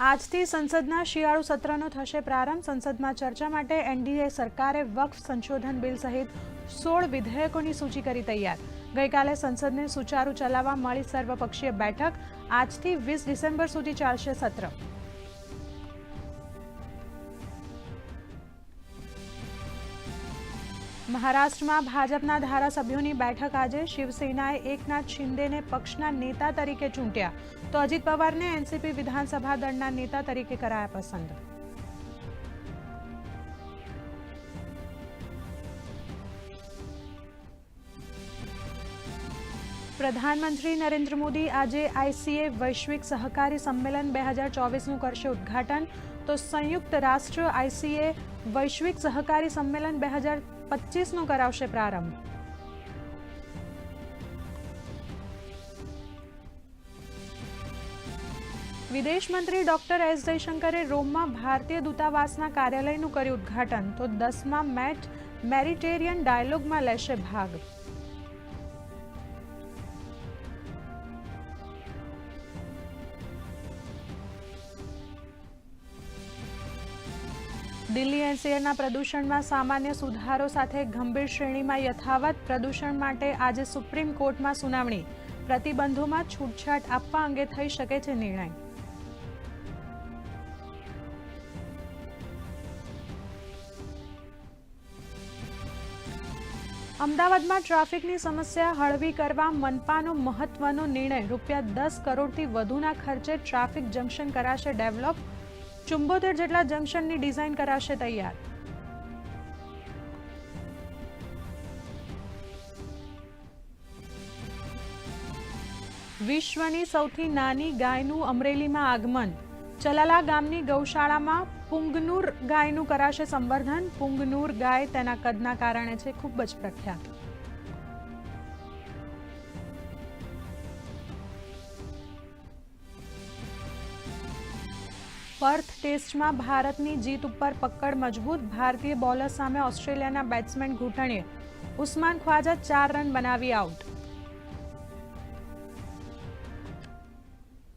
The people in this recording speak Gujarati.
આજથી સંસદના શિયાળુ સત્રનો થશે પ્રારંભ. સંસદમાં ચર્ચા માટે એનડીએ સરકારે વક્ફ સંશોધન બિલ સહિત સોળ વિધેયકોની સૂચિ કરી તૈયાર. ગઈકાલે સંસદને સુચારુ ચલાવવા મળી સર્વપક્ષીય બેઠક. આજથી વીસ ડિસેમ્બર સુધી ચાલશે સત્ર. મહારાષ્ટ્રમાં ભાજપના ધારાસભ્યોની બેઠક આજે શિવસેનાએ એકનાથ શિંદેને પક્ષના નેતા તરીકે ચૂંટ્યા. તો અજીત પવારને એનસીપી વિધાનસભા દળના નેતા તરીકે કરાયા પસંદ. પ્રધાનમંત્રી નરેન્દ્ર મોદી આજે આઈસીએ વૈશ્વિક સહકારી સંમેલન બે હજાર ચોવીસનું કરશે ઉદ્ઘાટન. તો સંયુક્ત રાષ્ટ્ર આઈસીએ વૈશ્વિક સહકારી સંમેલન બે હજાર પચીસનો કરાવશે પ્રારંભ. વિદેશ મંત્રી ડોક્ટર એસ જયશંકરે રોમમાં ભારતીય દૂતાવાસના કાર્યાલયનું કર્યું ઉદ્ઘાટન, તો દસમા મેટ મેરિટેરિયન ડાયલોગમાં લેશે ભાગ. દિલ્હી એનસીઆરના પ્રદૂષણમાં સામાન્ય સુધારો સાથે ગંભીર શ્રેણીમાં યથાવત પ્રદૂષણ માટે આજે સુપ્રીમ કોર્ટમાં સુનાવણી. પ્રતિબંધોમાં છૂટછાટ આપવા અંગે થઈ શકે છે નિર્ણય. અમદાવાદમાં ટ્રાફિકની સમસ્યા હળવી કરવા મનપાનો મહત્વનો નિર્ણય. રૂપિયા દસ કરોડથી વધુના ખર્ચે ટ્રાફિક જંકશન કરાશે ડેવલપ. ચુંબોતેર જેટલા જંકશનની ડિઝાઇન કરાશે તૈયાર. વિશ્વની સૌથી નાની ગાયનું અમરેલીમાં આગમન. ચલાલા ગામની ગૌશાળામાં પુંગનુર ગાયનું કરાશે સંવર્ધન. પુંગનુર ગાય તેના કદના કારણે છે ખૂબ જ પ્રખ્યાત. પર્થ ટેસ્ટમાં ભારતની જીત ઉપર પકડ મજબૂત, ભારતીય બોલર સામે ઓસ્ટ્રેલિયાના બેટ્સમેન ઘૂંટણીએ. ઉસ્માન ખ્વાજા ચાર રન બનાવી આઉટ